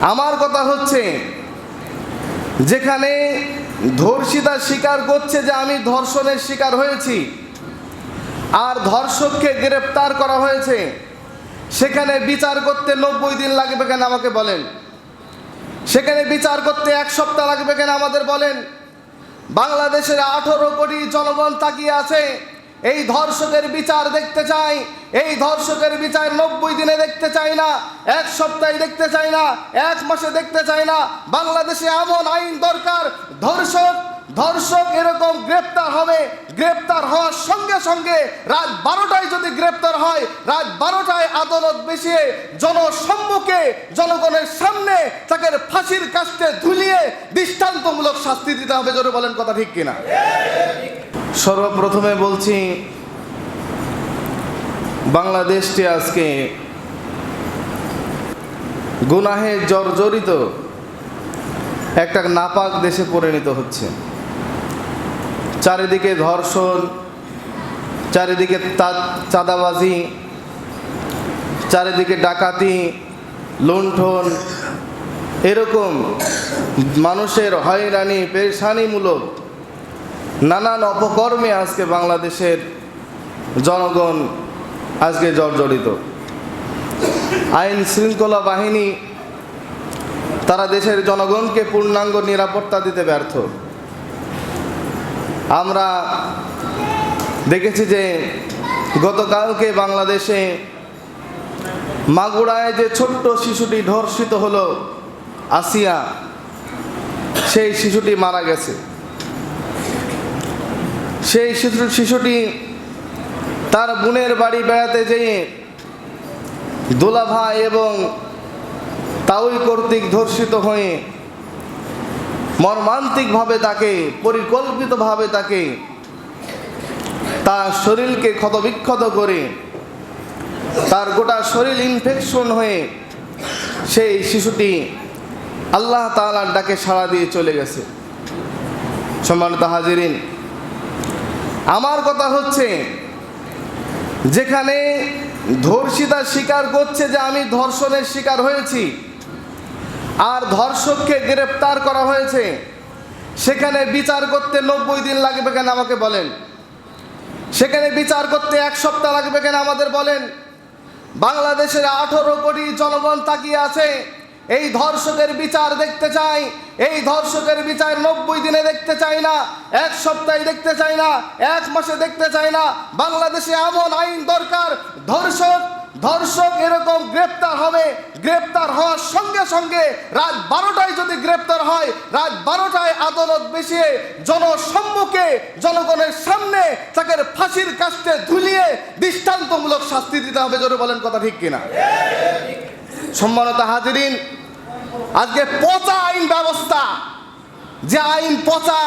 আমার কথা হচ্ছে, যেখানে ধর্ষিতা স্বীকার করছে যে আমি ধর্ষণের শিকার হয়েছি, আর ধর্ষককে গ্রেপ্তার করা হয়েছে, সেখানে বিচার করতে নব্বই দিন লাগবে কেন আমাকে বলেন? সেখানে বিচার করতে এক সপ্তাহ লাগবে কেন আমাদের বলেন? বাংলাদেশের আঠারো কোটি জনগণ তাকিয়ে আছে এই ধর্ষকের বিচার দেখতে চাই, এই ধর্ষকের বিচার নব্বই দিনে দেখতে চাই না, এক সপ্তাহে দেখতে চাই না, এক মাসে দেখতে চাই না। বাংলাদেশে এমন আইন দরকার, ধর্ষক ধর্ষক এরকম গ্রেপ্তার হবে, গ্রেপ্তার হওয়ার সঙ্গে সঙ্গে রাত বারোটায় যদি গ্রেপ্তার হয়, রাত বারোটায় আদালত বেশিয়ে জনসম্মুখে, জনগণের সামনে তাকে ফাঁসির কাস্টে ঝুলিয়ে দৃষ্টান্তমূলক শাস্তি দিতে হবে, জোরে বলেন কথা ঠিক কিনা? সর্বপ্রথমে বলছি, বাংলাদেশটি আজকে গুনাহে জর্জরিত একটা নাপাক দেশে পরিণত হচ্ছে। চারিদিকে ধর্ষণ, চারিদিকে চাঁদাবাজি, চারিদিকে ডাকাতি, লুণ্ঠন, এরকম মানুষের হয়রানি, পেরেশানিমূলক নানান অপকর্মে আজকে বাংলাদেশের জনগণ আজকে জর্জরিত। আইন শৃঙ্খলা বাহিনী তারা দেশের জনগণকে পূর্ণাঙ্গ নিরাপত্তা দিতে ব্যর্থ। আমরা দেখেছি যে গতকালকে বাংলাদেশে মাগুড়ায় যে ছোট্ট শিশুটি ধর্ষিত হলো, আসিয়া, সেই শিশুটি মারা গেছে। সেই শিশু শিশুটি তার বোনের বাড়ি বেড়াতে যেয়ে দোলাভাই এবং তাওই কর্তৃক ধর্ষিত হয়ে মর্মান্তিকভাবে তাকে, পরিকল্পিতভাবে তাকে তার শরীরকে ক্ষতবিক্ষত করে তার গোটা শরীর ইনফেকশন হয়ে সেই শিশুটি আল্লাহ তাআলার ডাকে সাড়া দিয়ে চলে গেছে। সম্মানিত হাজিরিন আমার কথা হচ্ছে, যেখানে ধর্ষিতা স্বীকার করছে যে আমি ধর্ষণের শিকার হয়েছি, আর ধর্ষককে গ্রেপ্তার করা হয়েছে, সেখানে বিচার করতে নব্বই দিন লাগবে কেন আমাকে বলেন? সেখানে বিচার করতে এক সপ্তাহ লাগবে কেন আমাদের বলেন? বাংলাদেশের আঠারো কোটি জনগণ তাকিয়ে আছে এই ধর্ষকের বিচার দেখতে চাই, এই ধর্ষকের বিচার নব্বই দিনে দেখতে চাই না, এক সপ্তাহে দেখতে চাই না, এক মাসে দেখতে চাই না। বাংলাদেশে এমন আইন দরকার, ধর্ষক ধর্ষক এরকম গ্রেপ্তার হবে, গ্রেপ্তার হওয়ার সঙ্গে সঙ্গে রাত বারোটায় যদি গ্রেপ্তার হয়, রাত বারোটায় আদালত বেশিয়ে জনসম্মুখে, জনগণের সামনে তাকে ফাঁসির কাস্টে ঝুলিয়ে দৃষ্টান্তমূলক শাস্তি দিতে হবে, জোরে বলেন কথা ঠিক কিনা? সম্মানত হাজিরিন, আজকে পচা আইন ব্যবস্থা। যে আইন পচা,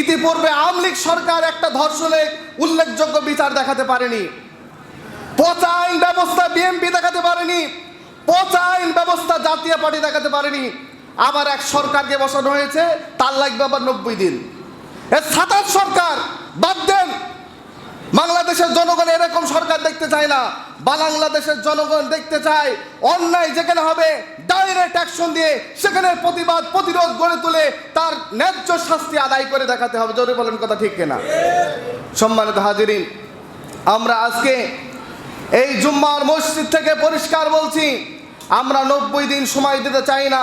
ইতিপূর্বে আওয়ামী লীগ সরকার একটা ধর্ষণের উল্লেখযোগ্য বিচার দেখাতে পারেনি। পচা আইন ব্যবস্থা বিএমপি দেখাতে পারেনি, পচা আইন ব্যবস্থা জাতীয় পার্টি দেখাতে পারেনি। আবার এক সরকারকে বসানো হয়েছে, তার লাগবে আবার নব্বই দিন। এ সাতাশ সরকার, বাদ দেন বাংলাদেশের জনগণ এরকম সরকার দেখতে চায় না। বাংলাদেশের জনগণ দেখতে চায়, অন্যায় যেখানে হবে ডাইরেক্ট অ্যাকশন দিয়ে সেখানে প্রতিবাদ, প্রতিরোধ গড়ে তুলে তার ন্যায্য শাস্তি আদায় করে দেখাতে হবে। জোরে বলেন কথা ঠিক কিনা? সম্মানিত হাজিরিন, আমরা আজকে এই জুম্মার মসজিদ থেকে পরিষ্কার বলছি, আমরা নব্বই দিন সময় দিতে চাই না,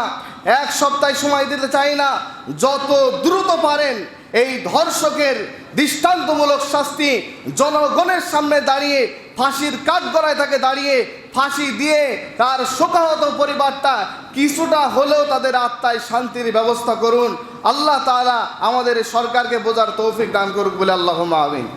এক সপ্তাহ সময় দিতে চাই না। যত দ্রুত পারেন এই ধর্ষকের দৃষ্টান্তমূলক শাস্তি জনগণের সামনে দাঁড়িয়ে ফাঁসির কাঠগড়ায় তাকে দাঁড়িয়ে ফাঁসি দিয়ে তার শোকাহত পরিবারটা কিছুটা হলেও তাদের আত্মায় শান্তির ব্যবস্থা করুন। আল্লাহ তালা আমাদের সরকারকে বোঝার তৌফিক দান করুক বলে আল্লাহ আমিন।